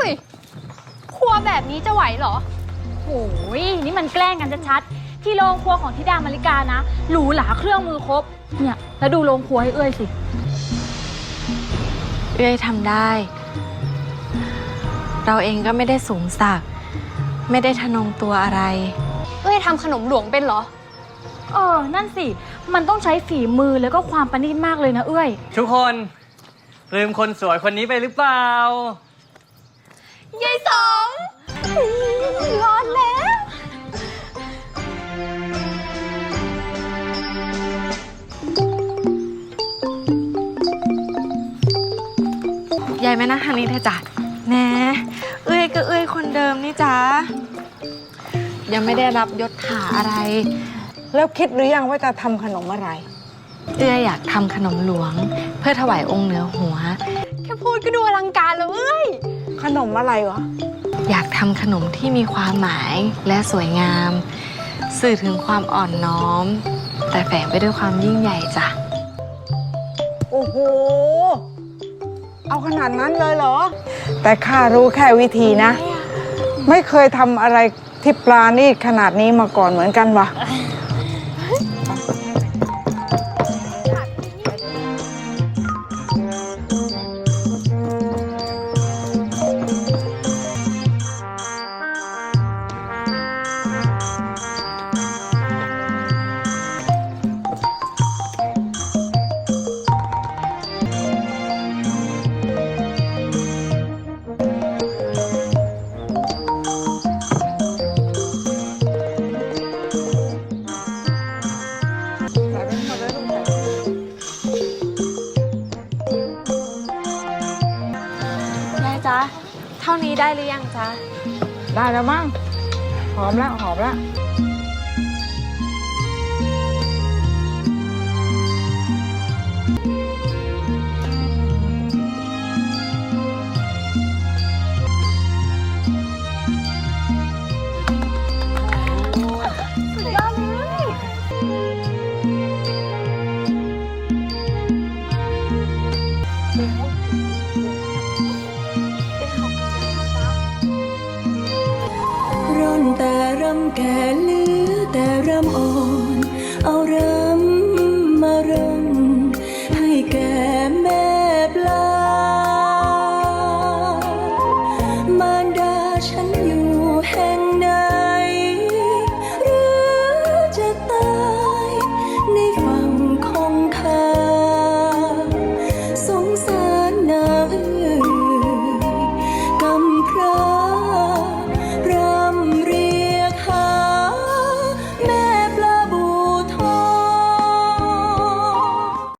อุ้ยครัวแบบนี้จะไหวเหรอ โอ้ยนี่มันแกล้งกันชัดๆ ที่โรงครัวของธิดามาริกานะ หรูหราเครื่องมือครบ เนี่ย แล้วดูโรงครัวให้เอ้ยสิ เอ้ยทำได้ เราเองก็ไม่ได้สูงสัก ไม่ได้ทะนงตัวอะไร เอ้ยทำขนมหลวงเป็นเหรอ เออ นั่นสิ มันต้องใช้ฝีมือแล้วก็ความประณีตมากเลยนะเอ้ยทุกคน ลืมคนสวยคนนี้ไปหรือเปล่ายายสอง ร้อนแล้ว ยายแม่นะทางนี้เถอะจ้ะแหน่เอ้ยก็เอ้ยคนเดิมนี่จ้ะยังไม่ได้รับยศถาอะไร แล้วคิดหรือยังว่าจะทำขนมอะไร เอ้ยอยากทำขนมหลวง เพื่อถวายองค์เหนือหัว แค่พูดก็ดูอลังการแล้วเอ้ย ขนมอะไรวะ อยากทำขนมที่มีความหมายและสวยงาม สื่อถึงความอ่อนน้อม แต่แฝงไปด้วยความยิ่งใหญ่จ้ะ โอ้โห เอาขนาดนั้นเลยเหรอ แต่ข้ารู้แค่วิธีนะ ไม่เคยทำอะไรที่ปลาณีตขนาดนี้มาก่อนเหมือนกันวะ จ๊ะ เท่านี้ได้หรือยังจ๊ะ ได้แล้วมั้งหอมแล้วหอมแล้วำแก่เหลือแต่รำอ่อน เอาร